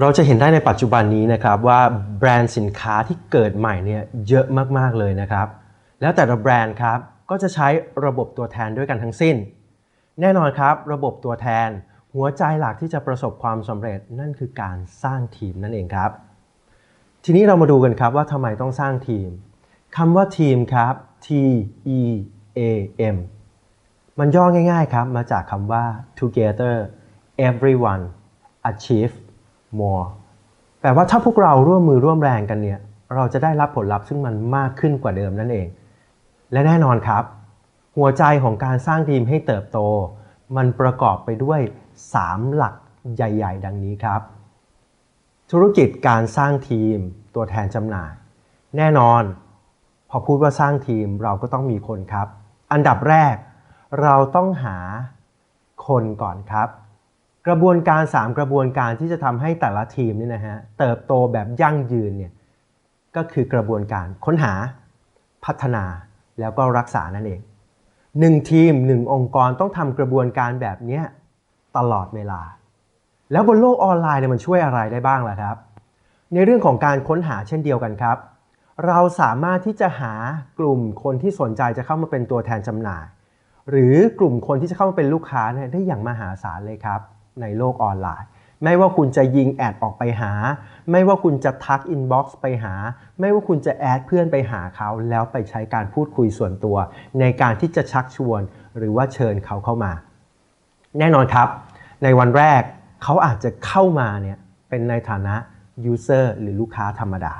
เราจะเห็นได้ในปัจจุบันนี้นะครับว่าแบรนด์สินค้าที่เกิดใหม่เนี่ยเยอะมากๆเลยนะครับ แล้วแต่ละแบรนด์ครับก็จะใช้ระบบตัวแทนด้วยกันทั้งสิ้น แน่นอนครับ ระบบตัวแทนหัวใจหลักที่จะประสบความสำเร็จนั่นคือการสร้างทีมนั่นเองครับ ทีนี้เรามาดูกันครับว่าทำไมต้องสร้างทีมคำว่าทีมครับ T E A M มันย่อง่ายๆครับมาจากคำว่า together everyone achieve more แปลว่าถ้าพวกเราร่วมมือร่วมแรงกันเนี่ย เราจะได้รับผลลัพธ์ซึ่งมันมากขึ้นกว่าเดิมนั่นเอง และแน่นอนครับ หัวใจของการสร้างทีมให้เติบโต มันประกอบไปด้วย 3 หลักใหญ่ ๆ ดังนี้ครับ ธุรกิจการสร้างทีมตัวแทนจำหน่าย แน่นอน พอพูดว่าสร้างทีมเราก็ต้องมีคนครับ อันดับแรก เราต้องหาคนก่อนครับ กระบวนการ 3 กระบวนการที่จะทำให้แต่ละทีมนี่นะฮะเติบโตแบบยั่งยืนเนี่ยก็คือกระบวนการค้นหาพัฒนาแล้วก็รักษานั่นเองหนึ่งทีมหนึ่งองค์กรต้องทำกระบวนการแบบนี้ตลอดเวลา แล้วบนโลกออนไลน์เนี่ยมันช่วยอะไรได้บ้างล่ะครับ ในเรื่องของการค้นหาเช่นเดียวกันครับ เราสามารถที่จะหากลุ่มคนที่สนใจจะเข้ามาเป็นตัวแทนจำหน่าย หรือกลุ่มคนที่จะเข้ามาเป็นลูกค้าเนี่ยได้อย่างมหาศาลเลยครับ ในโลกออนไลน์ ไม่ว่าคุณจะยิงแอดออกไปหา ไม่ว่าคุณจะทักอินบ็อกซ์ไปหา ไม่ว่าคุณจะแอดเพื่อนไปหาเขา แล้วไปใช้การพูดคุยส่วนตัว ในการที่จะชักชวน หรือว่าเชิญเขาเข้ามา แน่นอนครับ ในวันแรกเขาอาจจะเข้ามาเนี่ยเป็นในฐานะ user หรือลูกค้าธรรมดา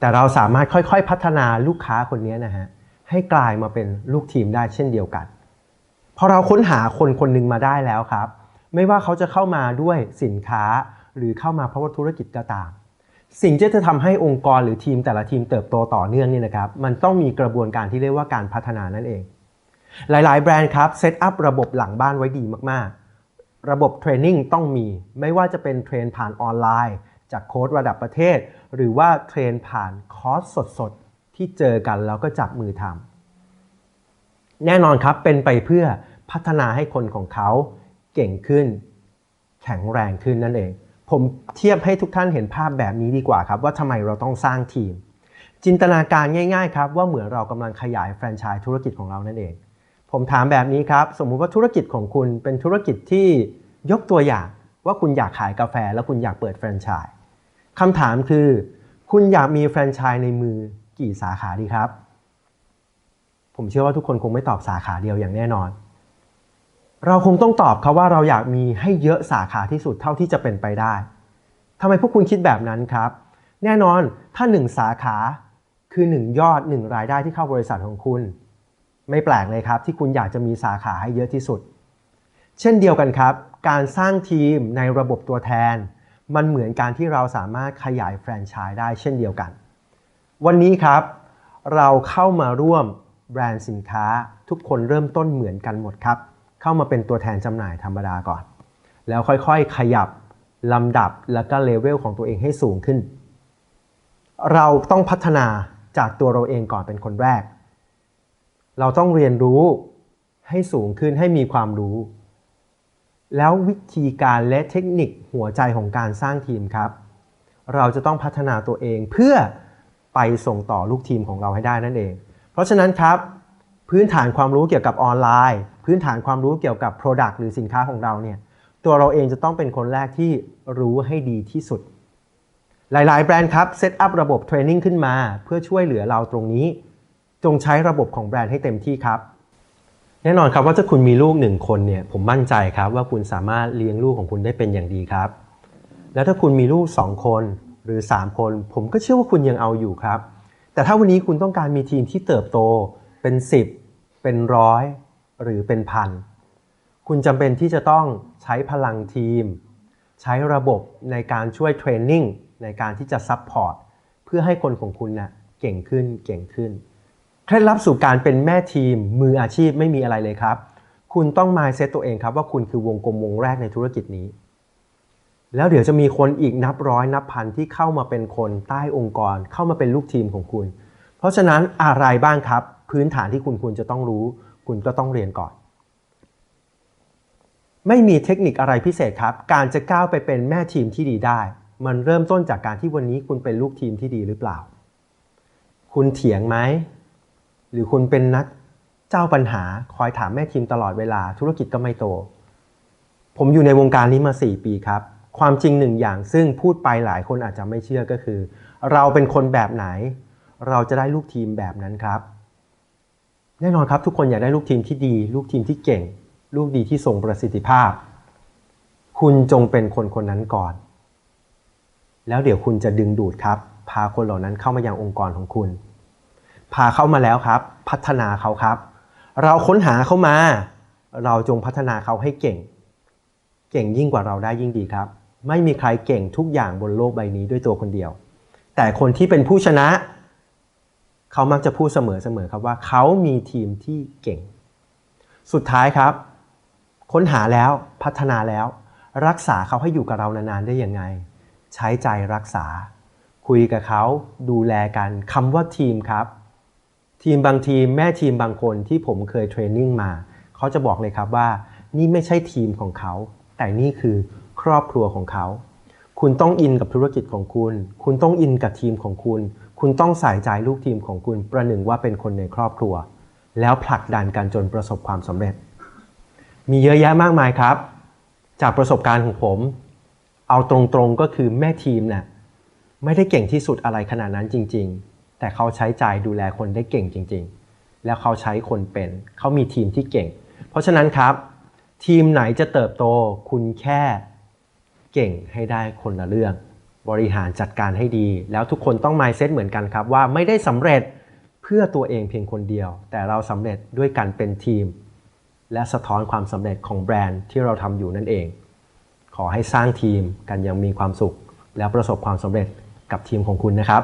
แต่เราสามารถค่อยๆ พัฒนาลูกค้าคนนี้นะฮะให้กลายมาเป็นลูกทีมได้เช่นเดียวกัน พอเราค้นหาคนคนหนึ่งมาได้แล้วครับ ไม่ว่าเขาจะเข้ามาด้วยสินค้าหรือเข้ามาเพราะว่าธุรกิจก็ตาม สิ่งที่จะทำให้องค์กรหรือทีมแต่ละทีมเติบโตต่อเนื่องนี่นะครับ มันต้องมีกระบวนการที่เรียกว่าการพัฒนานั่นเอง หลายๆ แบรนด์ครับเซตอัพระบบหลังบ้านไว้ดีมากๆ ระบบเทรนนิ่งต้องมี ไม่ว่าจะเป็นเทรนผ่านออนไลน์ จากโค้ดระดับประเทศ หรือว่าเทรนผ่านคอร์สสดๆที่เจอกันแล้วก็จับมือทำ แน่นอนครับเป็นไปเพื่อพัฒนาให้คนของเขาเก่งขึ้น แข็งแรงขึ้นนั่นเอง ผมเทียบให้ทุกท่านเห็นภาพแบบนี้ดีกว่าครับ ว่าทำไมเราต้องสร้างทีม จินตนาการง่ายๆครับว่าเหมือนเรากำลังขยายแฟรนไชส์ธุรกิจของเรานั่นเอง ผมถามแบบนี้ครับ สมมุติว่าธุรกิจของคุณเป็นธุรกิจที่ยกตัวอย่างว่าคุณอยากขายกาแฟ แล้วคุณอยากเปิดแฟรนไชส์คำถามคือ คุณอยากมีแฟรนไชส์ในมือกี่สาขาดีครับ ผมเชื่อว่าทุกคนคงไม่ตอบสาขาเดียวอย่างแน่นอน เราคงต้องตอบครับว่าเราอยากมีให้เยอะสาขาที่สุดเท่าที่จะเป็นไปได้ทำไมพวกคุณคิดแบบนั้นครับ แน่นอนถ้า 1 สาขาคือ 1 ยอด 1 รายได้ที่เข้าบริษัทของคุณ ไม่แปลกเลยครับที่คุณอยากจะมีสาขาให้เยอะที่สุด เช่นเดียวกันครับ การสร้างทีมในระบบตัวแทน มันเหมือนการที่เราสามารถขยายแฟรนไชส์ได้เช่นเดียวกัน วันนี้ครับ เราเข้ามาร่วม แบรนด์สินค้าทุกคนเริ่มต้นเหมือนกันหมดครับ เข้ามาเป็นตัวแทนจำหน่ายธรรมดาก่อน แล้วค่อยๆ ขยับลำดับแล้วก็เลเวลของตัวเองให้สูงขึ้น เราต้องพัฒนาจากตัวเราเองก่อนเป็นคนแรก เราต้องเรียนรู้ให้สูงขึ้นให้มีความรู้ แล้ววิธีการและเทคนิคหัวใจของการสร้างทีมครับ เราจะต้องพัฒนาตัวเองเพื่อไปส่งต่อลูกทีมของเราให้ได้นั่นเอง เพราะฉะนั้นครับ พื้นฐานความรู้เกี่ยวกับออนไลน์ พื้นฐานความรู้เกี่ยวกับ Product หรือสินค้าของเราเนี่ยตัวเราเองจะต้องเป็นคนแรกที่รู้ให้ดีที่สุด หลาย ๆ แบรนด์ครับเซตอัพระบบเทรนนิ่งขึ้นมา เพื่อช่วยเหลือเราตรงนี้ จงใช้ระบบของแบรนด์ให้เต็มที่ครับ แน่นอนครับว่าถ้าคุณมีลูกหนึ่งคนเนี่ยผมมั่นใจครับว่าคุณสามารถเลี้ยงลูกของคุณได้เป็นอย่างดีครับ แล้วถ้าคุณมีลูก 2 คนหรือ 3 คน ผมก็เชื่อว่าคุณยังเอาอยู่ครับ แต่ถ้าวันนี้คุณต้องการมีทีมที่เติบโตเป็น 10 เป็นร้อยหรือเป็นพันคุณจำเป็นที่จะต้องใช้พลังทีม ใช้ระบบในการช่วยเทรนนิ่งในการที่จะซัพพอร์ตเพื่อให้คนของคุณนะ่ะเก่งขึ้นเก่งขึ้นเคล็ดลับสู่การเป็นแม่ทีมมืออาชีพไม่มีอะไรเลยครับ คุณต้องมาเซตตัวเองครับว่าคุณคือวงกลมวงแรกในธุรกิจนี้ แล้วเดี๋ยวจะมีคนอีกนับร้อยนับพันที่เข้ามาเป็นคนใต้องค์กร เข้ามาเป็นลูกทีมของคุณ เพราะฉะนั้นอะไรบ้างครับ พื้นฐานที่คุณควรจะต้องรู้ คุณก็ต้องเรียนก่อน ไม่มีเทคนิคอะไรพิเศษครับ การจะก้าวไปเป็นแม่ทีมที่ดีได้ มันเริ่มต้นจากการที่วันนี้คุณเป็นลูกทีมที่ดีหรือเปล่า คุณเถียงไหมหรือคุณเป็นนักเจ้าปัญหาคอยถามแม่ทีมตลอดเวลาธุรกิจก็ไม่โต ผมอยู่ในวงการนี้มา 4 ปีครับ ความจริงหนึ่งอย่างซึ่งพูดไปหลายคนอาจจะไม่เชื่อก็คือ เราเป็นคนแบบไหน เราจะได้ลูกทีมแบบนั้นครับ แน่นอนครับทุกคนอยากได้ลูกทีมที่ดี ลูกทีมที่เก่ง ลูกดีที่ทรงประสิทธิภาพ คุณจงเป็นคนคนนั้นก่อน แล้วเดี๋ยวคุณจะดึงดูดครับ พาคนเหล่านั้นเข้ามายังองค์กรของคุณ พาเข้ามาแล้วครับ พัฒนาเขาครับ เราค้นหาเขามา เราจงพัฒนาเขาให้เก่ง เก่งยิ่งกว่าเราได้ยิ่งดีครับ ไม่มีใครเก่งทุกอย่างบนโลกใบนี้ด้วยตัวคนเดียว แต่คนที่เป็นผู้ชนะ เขามักจะพูดเสมอๆครับว่าเขามีทีมที่เก่ง สุดท้ายครับ ค้นหาแล้วพัฒนาแล้ว รักษาเขาให้อยู่กับเรานานๆได้ยังไง ใช้ใจรักษา คุยกับเขาดูแลกันคำว่าทีมครับ ทีมบางทีมแม่ทีมบางคนที่ผมเคยเทรนนิ่งมา เขาจะบอกเลยครับว่า นี่ไม่ใช่ทีมของเขา แต่นี่คือ รอบครัวของเขา คุณต้องอินกับธุรกิจของคุณ คุณต้องอินกับทีมของคุณ คุณต้องใส่ใจลูกทีมของคุณ ประหนึ่งว่าเป็นคนในครอบครัว แล้วผลักดันกันจนประสบความสำเร็จ มีเยอะแยะมากมายครับ จากประสบการณ์ของผม เอาตรงๆก็คือแม่ทีมน่ะไม่ได้เก่งที่สุดอะไรขนาดนั้นจริง ๆ แต่เขาใช้ใจดูแลคนได้เก่งจริง ๆ แล้วเขาใช้คนเป็น เขามีทีมที่เก่ง เพราะฉะนั้นครับ ทีมไหนจะเติบโต คุณแค่ เก่งให้ได้คนละเรื่อง บริหารจัดการให้ดี แล้วทุกคนต้อง mindset เหมือนกันครับ ว่าไม่ได้สำเร็จเพื่อตัวเองเพียงคนเดียว แต่เราสำเร็จด้วยการเป็นทีม และสะท้อนความสำเร็จของแบรนด์ที่เราทำอยู่นั่นเอง ขอให้สร้างทีมกันอยังมีความสุข แล้วประสบความสำเร็จกับทีมของคุณนะครับ